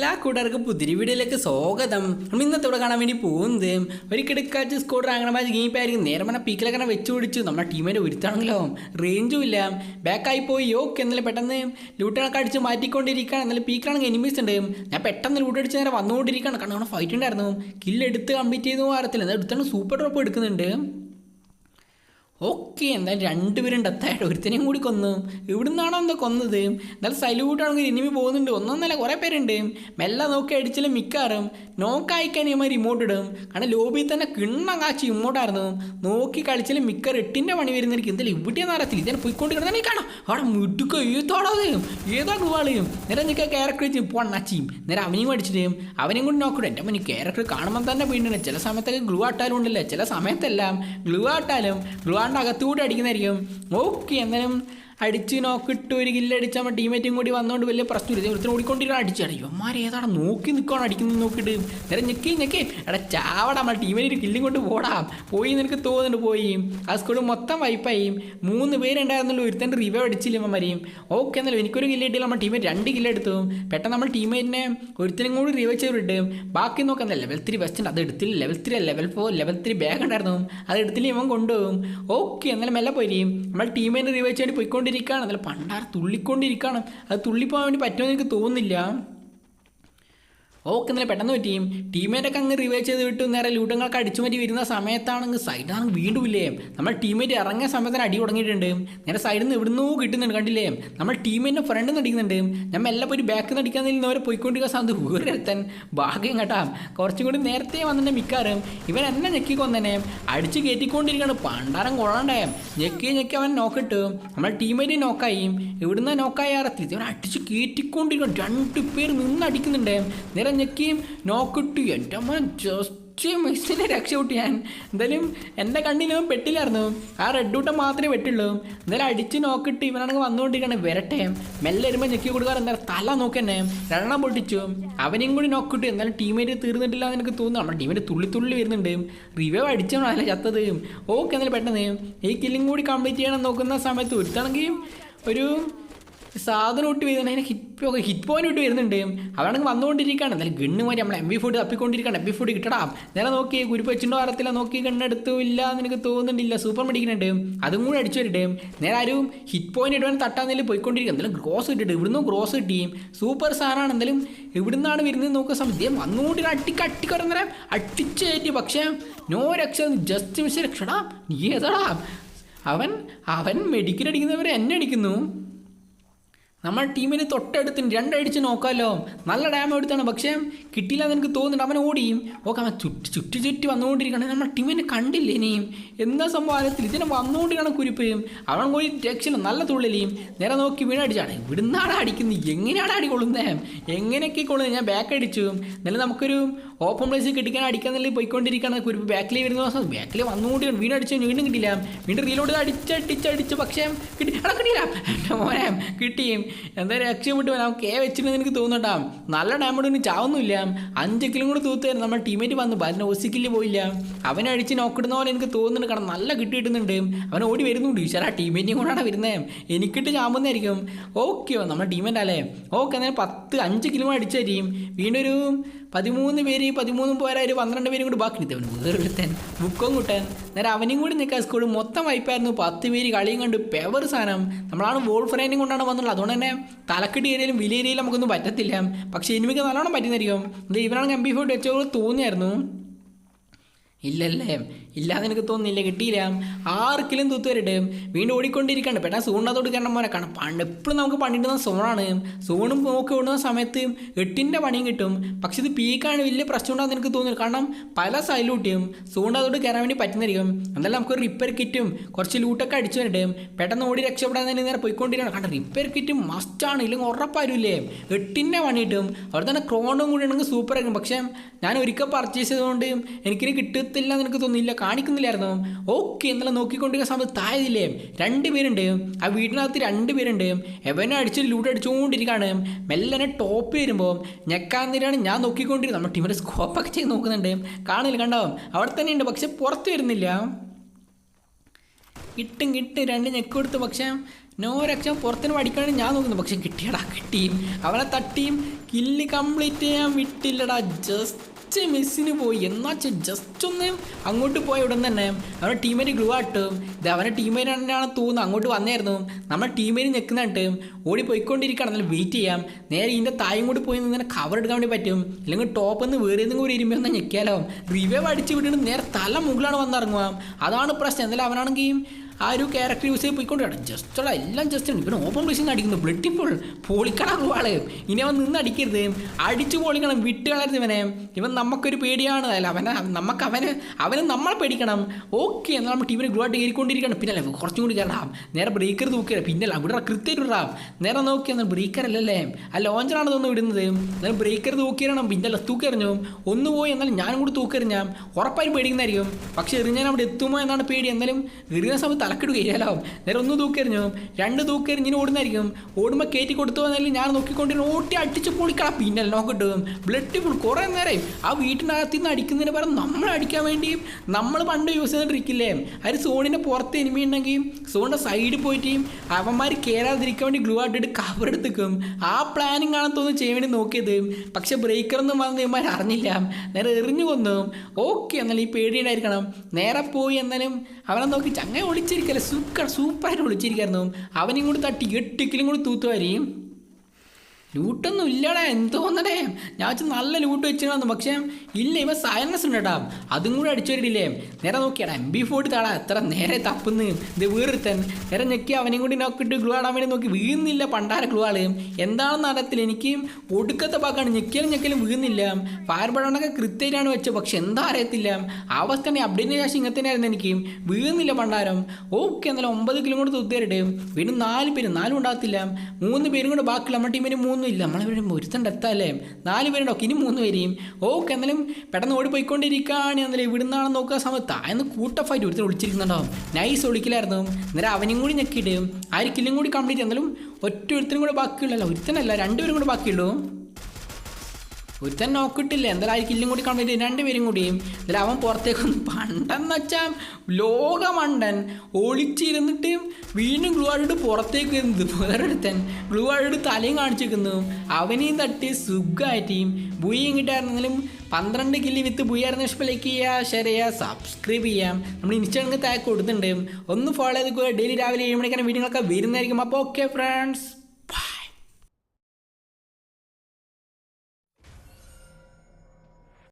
എല്ലാ കൂട്ടുകാർക്കും പുതിരി വീഡിയോയിലേക്ക് സ്വാഗതം. നമ്മൾ ഇന്നത്തെ ഇവിടെ കാണാൻ വേണ്ടി പോകുന്നത് ഒരു കിടക്കാച്ച് സ്കോഡർ അങ്ങനെ മാച്ച് ഗെയിം ആയിരിക്കും. നേരെ പറഞ്ഞാൽ പീക്കിലൊക്കെ വെച്ച് പിടിച്ചു. നമ്മുടെ ടീമിന്റെ ഒരുത്താണെങ്കിലോ റേഞ്ചും ഇല്ല. ബാക്കായി പോയി. യോക്ക് എന്നാലും പെട്ടെന്ന് ലൂട്ടണൊക്കെ അടിച്ച് മാറ്റിക്കൊണ്ടിരിക്കുകയാണ്. എന്നാലും പീക്കിലാണെങ്കിൽ എനിമീസ് ഉണ്ട്. ഞാൻ പെട്ടെന്ന് ലൂട്ട് അടിച്ച് നേരെ വന്നുകൊണ്ടിരിക്കുകയാണ്. കാരണം അവിടെ ഫൈറ്റ് ഉണ്ടായിരുന്നു. കില്ലെടുത്ത് കംപ്ലീറ്റ് ചെയ്തു മാറത്തില്ല എന്നാൽ എടുത്താണ് സൂപ്പർ ഡ്രോപ്പ് എടുക്കുന്നുണ്ട്. ഓക്കെ എന്തായാലും രണ്ടുപേരും ഡെത്തായിട്ട് ഒരുത്തനെയും കൂടി കൊന്നു. ഇവിടുന്നാണോ എന്താ കൊന്നത്? എന്നാലും സല്യൂട്ടാണെങ്കിൽ ഇനിമി പോകുന്നുണ്ട്. ഒന്നൊന്നല്ല കുറേ പേരുണ്ട്. മെല്ലെ നോക്കി അടിച്ചാലും മിക്കാറും നോക്കായിക്കാൻ ഇമ്മ റിമോട്ട് ഇടും. കാരണം ലോബിയിൽ തന്നെ കിണ്ണം കാച്ചി ഇമ്മോട്ടായിരുന്നു നോക്കി കളിച്ചാലും മിക്കർ എട്ടിന്റെ പണി വരുന്നിരിക്കും എന്തായാലും ഇവിടെയെന്ന് അറിയത്തില്ല. ഇതിനെ പോയിക്കൊണ്ട് കിടന്നെ കാണാം. അവിടെ ഈ ഏതാടത് ഏതാ ഗുവാളിയും നേരെ നിൽക്കുക ക്യാരക്ടർ വെച്ച് പൊണ്ണച്ചിയും നേരെ അവനെയും അടിച്ചിട്ട് അവനെയും കൂടി നോക്കിടും എന്റെ മുന്നിൽ ക്യാരക്ടർ കാണുമ്പോൾ തന്നെ വീണ്ടും ചില സമയത്തൊക്കെ ഗ്ലൂ ആട്ടാലും ഉണ്ടല്ലേ? ചില സമയത്തെല്ലാം ഗ്ലൂ ആട്ടാലും ഗ്ലൂ ആണ്ട് അകത്തുകൂടി അടിക്കുന്നതായിരിക്കും. ഓക്കെ എന്നാലും അടിച്ച് നോക്കിട്ട് ഒരു കില്ലടിച്ച് നമ്മുടെ ടീമേറ്റും കൂടി വന്നുകൊണ്ട് വലിയ പ്രശ്നമില്ല ഒരുത്തരം ഓടിക്കൊണ്ടിരിക്കണം ഇവന്മാർ ഏതാണ് നോക്കി നിൽക്കുകയാണ് അടിക്കുന്നത് നോക്കിയിട്ട്. നേരെ ഞെക്കി ഞെക്കി. എടാ ചാവടാ നമ്മൾ ടീമേറ്റ് ഒരു കില്ലും കൊണ്ട് പോടാം. പോയി നിനക്ക് തോന്നുന്നുണ്ട് പോയി. ആ സ്കൂൾ മൊത്തം വൈപ്പായി മൂന്ന് പേരുണ്ടായിരുന്നുള്ളൂ ഒരുത്തന്റെ റിവൈവ് അടിച്ചില്ല ഇവന്മാരെയും ഓക്കെ എന്നല്ലോ എനിക്കൊരു കില്ല് കിട്ടിയില്ല. നമ്മൾ ടീമേറ്റ് രണ്ട് കില്ല് എടുത്തു. പെട്ടെന്ന് നമ്മൾ ടീമേറ്റിനെ ഒരുത്തിനും കൂടി റിവൈവ് ചെയ്തിട്ട് ബാക്കി നോക്കാം ലെവൽ ത്രീ വെസ്റ്റ് അത് എടുത്തില്ല. Level three level four level three bag ഉണ്ടായിരുന്നു. അത് എടുത്തില്ല ഇവൻ കൊണ്ടുപോകും. ഓക്കെ എന്നാലും മെല്ലെ പോയി നമ്മൾ ടീമേറ്റ് റിവൈവ് ചെയ്ത് പോയിക്കൊണ്ടിരിക്കുകയാണ് അതിൽ പണ്ടാർ തുള്ളിക്കൊണ്ടിരിക്കുകയാണ്. അത് തുള്ളിപ്പോകാൻ വേണ്ടി പറ്റുമെന്ന് എനിക്ക് തോന്നുന്നില്ല. ഓക്കെ ഇന്നലെ പെട്ടെന്ന് പറ്റിയും. ടീമേറ്റൊക്കെ അങ്ങ് റിവൈവ് ചെയ്ത് വിട്ടു. നേരെ ലൂട്ടങ്ങൾക്ക് അടിച്ചു മാറ്റി വരുന്ന സമയത്താണെങ്കിൽ സൈഡാണ് വീണ്ടും ഇല്ലേ. നമ്മൾ ടീമേറ്റ് ഇറങ്ങിയ സമയത്തിന് അടി തുടങ്ങിയിട്ടുണ്ട്. നേരെ സൈഡിൽ നിന്ന് ഇവിടുന്ന് കിട്ടുന്നുണ്ട് കണ്ടില്ലേ. നമ്മൾ ടീമേറ്റിന്റെ ഫ്രണ്ട് നിന്ന് അടിക്കുന്നുണ്ട്. നമ്മൾ എല്ലാം പോയി ബാക്കിൽ നിന്ന് അടിക്കാൻ നേരെ പോയിക്കൊണ്ടിരിക്കുന്ന സമയത്ത് വേറൊരുത്തൻ ഭാഗ്യം കേട്ടാ. കുറച്ചും കൂടി നേരത്തെ വന്നിട്ട് മിക്കാറും ഇവൻ എന്നെ ഞെക്കി കൊന്നെ അടിച്ച് കയറ്റിക്കൊണ്ടിരിക്കുകയാണ്. പണ്ടാരം കൊള്ളണ്ടേ. ഞെക്കി ഞെക്കി അവൻ നോക്കിട്ട് നമ്മൾ ടീമേറ്റ് നോക്കായി ഇവിടുന്ന് നോക്കായി അറത്തി ഇവൻ അടിച്ച് കയറ്റിക്കൊണ്ടിരിക്കണം രണ്ട് പേര് നിന്ന് അടിക്കുന്നുണ്ട്. നേരെ ഞെക്കിയും നോക്കിട്ടു. എന്റെ അമ്മ ജസ്റ്റ് മിസ്സിനെ രക്ഷപ്പെട്ടു ഞാൻ. എന്തായാലും എന്റെ കണ്ണിലും പെട്ടില്ലായിരുന്നു. ആ റെഡ് ഊട്ടം മാത്രമേ പെട്ടുള്ളൂ. എന്തായാലും അടിച്ച് നോക്കിട്ട് ഇവനാണെങ്കിൽ വന്നുകൊണ്ടിരിക്കണേ വരട്ടെ. മെല്ലെ വരുമ്പോൾ ഞെക്കി കൊടുക്കാറ് എന്താ തല നോക്കന്നെ രണ്ടെണ്ണം പൊട്ടിച്ചു. അവനെയും കൂടി നോക്കിട്ട് എന്നാലും ടീമേറ്റ് തീർന്നിട്ടില്ല എന്ന് എനിക്ക് തോന്നുന്നു. നമ്മുടെ ടീമേറ്റ് തുള്ളി തുള്ളി വരുന്നുണ്ട്. റിവൈവ് അല്ല ചത്തത്. ഓക്കെ എന്നാലും പെട്ടെന്ന്. ഈ കില്ലിങ് കൂടി കംപ്ലീറ്റ് ചെയ്യണം നോക്കുന്ന സമയത്ത് ഒരുത്താണെങ്കിൽ ഒരു സാധനം ഇട്ട് വരുന്നുണ്ട്. അതിനെ ഹിറ്റ് ഹിറ്റ് പോയിന്റ് ഇട്ട് വരുന്നുണ്ട്. അവരാണെങ്കിൽ വന്നുകൊണ്ടിരിക്കുകയാണ്. എന്നാലും ഗണ്ണ് മാറ്റി നമ്മൾ എം വി ഫുഡ് തപ്പിക്കൊണ്ടിരിക്കുകയാണ്. എം വി ഫുഡ് കിട്ടടാ. നേരെ നോക്കി ഗുരുപ്പച്ചിന്റെ അറിയത്തില്ല നോക്കി ഗണ്ണെടുത്തു ഇല്ല എന്ന് എനിക്ക് തോന്നുന്നുണ്ടില്ല സൂപ്പർ മെഡിക്കുന്നുണ്ട് അതും കൂടി അടിച്ചു വരട്ടെ. നേരെ ആരും ഹിറ്റ് പോയിന്റ് ഇടുവാൻ തട്ടാന്നേലും പോയിക്കൊണ്ടിരിക്കുക എന്തായാലും ഗ്രോസ് കിട്ടിയിട്ട് ഇവിടുന്ന് ഗ്രോസ് കിട്ടി സൂപ്പർ സാധനമാണ്. എന്തായാലും ഇവിടുന്നാണ് വരുന്നത് നോക്കുക ഇദ്ദേഹം വന്നുകൊണ്ട് അട്ടിക്ക് അട്ടിക്കുറന്നേരം അടിച്ചേറ്റി പക്ഷേ നോ രക്ഷ. ജസ്റ്റ് മിസ് രക്ഷടാ. നീ ഏതാടാ? അവൻ അവൻ മെഡിക്കൽ അടിക്കുന്നവരെ എന്നെ അടിക്കുന്നു. നമ്മൾ ടീമിന് തൊട്ടടുത്തിന് രണ്ടടിച്ച് നോക്കാമല്ലോ നല്ല ഡാം എടുത്താണ്. പക്ഷേ കിട്ടിയില്ല എന്ന് എനിക്ക് തോന്നുന്നുണ്ട്. അവൻ ഓടിയും. ഓക്കെ അവൻ ചുറ്റി ചുറ്റി ചുറ്റി വന്നുകൊണ്ടിരിക്കുകയാണ്. നമ്മൾ ടീമിനെ കണ്ടില്ല ഇനിയും എന്താ സംഭവത്തിൽ ഇതിനെ വന്നുകൊണ്ടിരിക്കണം കുരിപ്പയും അവൻ പോയി രക്ഷയില്ല നല്ല തുള്ളിലേയും നേരെ നോക്കി വീണടിച്ചാണ് ഇവിടുന്നാണ് അടിക്കുന്നത്. എങ്ങനെയാണ് അടി കൊള്ളുന്നത് എങ്ങനെയൊക്കെ കൊള്ളുന്നത്? ഞാൻ ബാക്ക് അടിച്ചു. എന്നാലും നമുക്കൊരു ഓപ്പൺ പ്ലേസ് കിട്ടിക്കാൻ അടിക്കാന്നല്ലേ പോയിക്കൊണ്ടിരിക്കുകയാണ് കുരുപ്പ് ബാക്കിൽ വരുന്ന ദിവസം ബാക്കിൽ വീണ്ടും അടിച്ചു വീണ്ടും കിട്ടില്ല വീണ്ടും റീലോഡ് അടിച്ചടിച്ചടിച്ച് പക്ഷേ കിട്ടി. അവിടെ കിട്ടിയില്ല. എന്റെ മോനെ കിട്ടിയും എന്തായാലും രക്ഷപ്പെട്ടു അവൻ കെ വെച്ചിട്ട് എനിക്ക് തോന്നുന്നുണ്ടാ നല്ല ഡാമേജ് ചാവുന്നില്ല. അഞ്ച് കിലും കൂടി തൂത്തായിരുന്നു നമ്മുടെ ടീമേറ്റ് വന്നു. അതിന് ഒസിക്കിൽ പോയില്ല. അവനെ അടിച്ച് നോക്കിടുന്ന പോലെ എനിക്ക് തോന്നുന്നുണ്ട്. കാരണം നല്ല കിട്ടി കിട്ടുന്നുണ്ട്. അവൻ ഓടി വരുന്നുണ്ട്. ഈശ്വര ആ ടീമേറ്റിയും കൊണ്ടാണ് വരുന്നത് എനിക്കിട്ട് ചാമ്പുന്നതായിരിക്കും ഓക്കെ നമ്മുടെ ടീമേറ്റ് അല്ലേ? ഓക്കെ എന്നാൽ പത്ത് അഞ്ച് കിലോ അടിച്ചായിരിക്കും വീണ്ടും ഒരു പതിമൂന്ന് പേര് പതിമൂന്ന് പേരെ ഒരു പന്ത്രണ്ട് പേരും കൂടി ബാക്കി എടുത്തവൻ വേറൊരുത്തൻ ബുക്കും കൂട്ടൻ. നേരെ അവനും കൂടി നിൽക്കാൻ സ്കൂൾ മൊത്തം വൈപ്പായിരുന്നു പത്ത് പേര് കളിയും കണ്ട്. പേവർ സാധനം. നമ്മളാണ് വോൾ ഫ്രൈനിങ് കൊണ്ടാണ് വന്നുള്ളത്. അതുകൊണ്ട് തന്നെ തലക്കെട്ട് ഏരിയയിലും വലിയ ഏരിയയിലും നമുക്കൊന്നും പറ്റത്തില്ല. പക്ഷേ എനിക്ക് നല്ലോണം പറ്റുന്നതായിരിക്കും. ഇത് ഇവനാണെങ്കിൽ എം ബി ഫോർട്ട് വെച്ചോ തോന്നിയായിരുന്നു. ഇല്ലല്ലേ? ഇല്ലാതെ എനിക്ക് തോന്നുന്നില്ല കിട്ടിയില്ല. ആർക്കിലും കിലും തൂത്ത് വരട്ടെ. വീണ്ടും ഓടിക്കൊണ്ടിരിക്കണം പെട്ടെന്ന് സൂണിനകത്തോട് കയറണം പോലെ കാണാം. പണ്ട് എപ്പോഴും നമുക്ക് പണിടുന്ന സോണാണ്. സോണും നോക്കി ഓടുന്ന സമയത്ത് എട്ടിന്റെ പണിയും കിട്ടും. പക്ഷെ ഇത് പീക്കാണ് വലിയ പ്രശ്നം ഉണ്ടാകുന്ന എനിക്ക് തോന്നുന്നു കാരണം പല സൈഡ് ലൂട്ടിയും സൂണിനകത്തോട് കയറാൻ വേണ്ടി പറ്റുന്നതായിരിക്കും. എന്തായാലും നമുക്ക് റിപ്പയർ കിറ്റും കുറച്ച് ലൂട്ടൊക്കെ അടിച്ചു വരട്ടെ. പെട്ടെന്ന് ഓടി രക്ഷപ്പെടാൻ തന്നെ നേരെ പോയിക്കൊണ്ടിരിക്കണം കാരണം റിപ്പയർ കിറ്റ് മസ്റ്റാണ് ഇല്ലെങ്കിൽ ഉറപ്പായിരുന്നില്ലേ എട്ടിന്റെ പണി കിട്ടും. അവിടെ തന്നെ ക്രോണും കൂടി ഉണ്ടെങ്കിൽ സൂപ്പർ ആയിരിക്കും. പക്ഷേ ഞാൻ ഒരിക്കൽ പർച്ചേസ് ചെയ്തുകൊണ്ട് എനിക്കിനി കിട്ടത്തില്ല എന്ന് എനിക്ക് തോന്നുന്നില്ല. കാണിക്കുന്നില്ലായിരുന്നു. ഓക്കെ എന്നുള്ള നോക്കിക്കൊണ്ടിരിക്കുന്ന സമയത്ത് താഴെയില്ലേ? രണ്ട് പേരുണ്ട്. ആ വീടിനകത്ത് രണ്ട് പേരുണ്ട്. എവനെ അടിച്ച് ലൂട്ട് അടിച്ചുകൊണ്ടിരിക്കുകയാണ് മെല്ലനെ ടോപ്പ് വരുമ്പോൾ ഞെക്കാന്നിരാണ് ഞാൻ നോക്കിക്കൊണ്ടിരുന്നത്. നമ്മുടെ ടീമിന്റെ സ്കോപ്പൊക്കെ ചെയ്ത് നോക്കുന്നുണ്ട്. കാണില്ല കണ്ടോ? അവിടെ തന്നെ ഉണ്ട് പക്ഷെ പുറത്ത് വരുന്നില്ല. കിട്ടും കിട്ടും രണ്ട് ഞെക്ക് കൊടുത്ത് പക്ഷേ നോ രക്ഷം പുറത്തിന് പഠിക്കാണ് ഞാൻ നോക്കുന്നു പക്ഷെ കിട്ടിയടാ കിട്ടിയും അവളെ തട്ടിയും കില്ല് കംപ്ലീറ്റ് ചെയ്യാൻ വിട്ടില്ലടാ ജസ്റ്റ് മിസ്സിന് പോയി. എന്നാച്ചാ ജസ്റ്റ് ഒന്ന് അങ്ങോട്ട് പോയ ഉടൻ തന്നെ അവരുടെ ടീമേറ്റ് ഗ്ലൂ ആട്ടും ഇത് അവന്റെ ടീമേറ്റ് തന്നെയാണ് തോന്നുന്നു അങ്ങോട്ട് വന്നായിരുന്നു നമ്മുടെ ടീമേറ്റ് നിൽക്കുന്നുണ്ട് ഓടി പോയിക്കൊണ്ടിരിക്കുകയാണ്. എന്നാലും വെയിറ്റ് ചെയ്യാം. നേരെ ഇതിന്റെ തായും കൂടി പോയി നിന്ന് കവർ എടുക്കാൻ വേണ്ടി പറ്റും. അല്ലെങ്കിൽ ടോപ്പ് നിന്ന് വേറെ ഏതെങ്കിലും ഒരു ഇരുമ്പോൾ എന്നാൽ ഞെക്കിയാലോ. റിവൈവ് അടിച്ച് വിട്ടിട്ട് നേരെ തല മുകളിലാണ് വന്നിറങ്ങുക. അതാണ് പ്രശ്നം. എന്നാലും അവനാണെങ്കിൽ ആ ഒരു ക്യാരക്ടർ യൂസ് ചെയ്ത് പോയിക്കൊണ്ടാണ് ജസ്റ്റ് എല്ലാം ജസ്റ്റ് ഇവൻ ഓപ്പൺ പ്ലേസിൽ അടിക്കുന്നു. ബ്ലഡ് ഇപ്പോൾ പൊളിക്കണം ആൾ ഇനി അവൻ നിന്ന് അടിക്കരുത്. അടിച്ചു പൊളിക്കണം. വിട്ട് കളരുത് ഇവനെ. ഇവൻ നമുക്കൊരു പേടിയാണ്. അല്ല അവനെ നമുക്ക് അവന് അവന് നമ്മൾ പേടിക്കണം. ഓക്കെ എന്നാൽ നമ്മൾ ടീമിനെ ഗ്രോ ആയിട്ട് കയറിക്കൊണ്ടിരിക്കണം പിന്നെ അല്ലേ കുറച്ചും കൂടി കയറാം നേരെ ബ്രേക്കർ നോക്കിയാൽ പിന്നെ ഇവിടെ കൃത്യം ഇടാം. നേരെ നോക്കി എന്നാൽ ബ്രേക്കർ അല്ലല്ലേ? ആ ലോഞ്ചറാണ് തോന്നുന്നു വിടുന്നത് എന്നാലും ബ്രേക്കർ നോക്കിയിരണം പിന്നെ അല്ല തൂക്കെറിഞ്ഞു ഒന്ന് പോയി എന്നാലും ഞാനും കൂടി തൂക്കെറിഞ്ഞാം ഉറപ്പായും പേടിക്കുന്നതായിരിക്കും. പക്ഷേ എറിഞ്ഞാൽ അവിടെ എത്തുമോ എന്നാണ് പേടി. എന്നാലും എറിയുന്ന സമയത്ത് തലക്കിടുകയില്ലാലോ നേരെ ഒന്ന് തൂക്കെറിഞ്ഞു. രണ്ട് തൂക്കെറിഞ്ഞിന് ഓടുന്നതായിരിക്കും. ഓടുമ്പോൾ കയറ്റി കൊടുത്തു വന്നാലും ഞാൻ നോക്കിക്കൊണ്ടിരുന്നു ഓട്ടി അടിച്ച് പൊളിക്കണം. പിന്നെ നോക്കിട്ടും ബ്ലഡ് ഫുൾ കുറേ നേരം ആ വീട്ടിനകത്ത് നിന്ന് അടിക്കുന്നതിന് പകരം നമ്മൾ അടിക്കാൻ വേണ്ടിയും നമ്മൾ പണ്ട് യൂസ് ചെയ്തിട്ടിരിക്കില്ലേ അത് സോണിന്റെ പുറത്ത് എനിമി ഉണ്ടെങ്കിൽ സോണിന്റെ സൈഡിൽ പോയിട്ട് അവന്മാർ കയറാതിരിക്കാൻ വേണ്ടി ഗ്ലൂ ആട്ടിട്ട് കവർ എടുത്തേക്കും. ആ പ്ലാനിങ് ആണെന്ന് തോന്നുന്നു ചെയ്യാൻ വേണ്ടി നോക്കിയത്. പക്ഷെ ബ്രേക്കറൊന്നും വന്ന് ഇവന്മാർ അറിഞ്ഞില്ല. നേരെ എറിഞ്ഞു കൊന്നു. ഓക്കെ എന്നാലും ഈ പേടിയുണ്ടായിരിക്കണം. നേരെ പോയി എന്നാലും അവനെ നോക്കി ചങ്ങ ഒളിച്ചിരിക്കല്ലേ സൂപ്പർ സൂപ്പറായിട്ട് ഒളിച്ചിരിക്കായിരുന്നു. അവനിങ്ങോട്ട് തട്ടി എട്ടിക്കലും കൂടി തൂത്തുവാരിയും. ലൂട്ടൊന്നും ഇല്ലടാ എന്തോന്നടേ ഞാൻ വെച്ച് നല്ല ലൂട്ട് വെച്ചിരുന്നു പക്ഷേ ഇല്ല ഇവ സയൻസ് ഉണ്ട് കേട്ടാ അതും കൂടെ അടിച്ചു വരില്ലേ നേരെ നോക്കിയാടാ എം ബി ഫോർട്ടി താടാ. എത്ര നേരെ തപ്പുന്നു. ഇത് വീറിത്തൻ നേരെ ഞെക്കി അവനെയും കൂടി നോക്കിയിട്ട് ഗ്ലൂ ആടാൻ വേണ്ടി നോക്കി വീഴുന്നില്ല പണ്ടാര ഗ്ലൂ ആൾ. എന്താണെന്ന് അറിയത്തില്ല. എനിക്ക് ഒടുക്കത്തെ പാക്കാണ് ഞെക്കിയാലും ഞെക്കിയാലും വീഴുന്നില്ല. ഫയർ ബട്ടണൊക്കെ കൃത്യമായിട്ടാണ് വെച്ചത്. പക്ഷെ എന്താ അറിയത്തില്ല. അവസ്ഥ അപ്ഡേറ്റിന് ശേഷം ഇങ്ങനെ തന്നെയായിരുന്നു എനിക്ക്. വീഴുന്നില്ല പണ്ടാരം. ഓക്കെ എന്നാലും ഒമ്പത് കിലോ കൂടെ വീണ്ടും നാല് പേര് നാലും ഉണ്ടാകത്തില്ല. മൂന്ന് പേരും കൂടെ ബാക്കിയുള്ള നമ്മുടെ ടീമിന് മൂന്നും ഇല്ല നമ്മളെ വീണ്ടും ഒരുത്തണ്ട് എത്താല്ലേ നാല് പേരുണ്ടോ. ഇനി മൂന്ന് പേരെയും. ഓക്കെ എന്നാലും പെട്ടെന്ന് ഓടിപ്പോയിക്കൊണ്ടിരിക്കുകയാണ് എന്നാലും ഇവിടുന്നാണെന്ന് നോക്കുക സമയത്ത് ആയെന്ന് കൂട്ടഫായിട്ട് ഒരുത്തർ വിളിച്ചിരിക്കുന്നുണ്ടോ നൈസ് ഒളിക്കലായിരുന്നു. അന്നേരം അവനും കൂടി ഞെക്കിയിട്ട് ആ ഒരു കില്ലും കൂടി കംപ്ലീറ്റ് എന്നാലും ഒറ്റ ഒരുത്തനും കൂടെ ബാക്കിയുള്ളല്ലോ ഒരുത്തനല്ല രണ്ടുപേരും കൂടെ ബാക്കിയുള്ളൂ. ഒരുത്തൻ നോക്കിട്ടില്ല. എന്തായാലും ആ കില്ലും കൂടി കംപ്ലീറ്റ് രണ്ടുപേരും കൂടിയും എന്തായാലും അവൻ പുറത്തേക്കൊന്ന് പണ്ടെന്ന് വെച്ചാൽ ലോകമണ്ടൻ ഒളിച്ചിരുന്നിട്ട് വീണ്ടും ഗ്ലൂ ആയിട്ട് പുറത്തേക്ക് വരുന്നത് വേറൊരുത്തൻ. ഗ്ലൂ ആയിട്ട് തലയും കാണിച്ചിരിക്കുന്നു അവനെയും തട്ടി സുഖമായിട്ടും ബുയി കിട്ടായിരുന്നെങ്കിലും പന്ത്രണ്ട് കില്ലി വിത്ത് ബുയായിരുന്ന ഇഷ്ടം ലൈക്ക് ചെയ്യുക ഷെയർ ചെയ്യുക സബ്സ്ക്രൈബ് ചെയ്യാം നമ്മൾ ഇൻസ്റ്റാഗ്രാമിൽ താഴെ കൊടുത്തിട്ടുണ്ട്. ഒന്ന് ഫോളോ ചെയ്ത് ഡെയിലി രാവിലെ ഏഴ് മണിക്കാണ് വീഡിയോകളൊക്കെ വരുന്നതായിരിക്കും. അപ്പോൾ ഓക്കെ ഫ്രണ്ട്സ്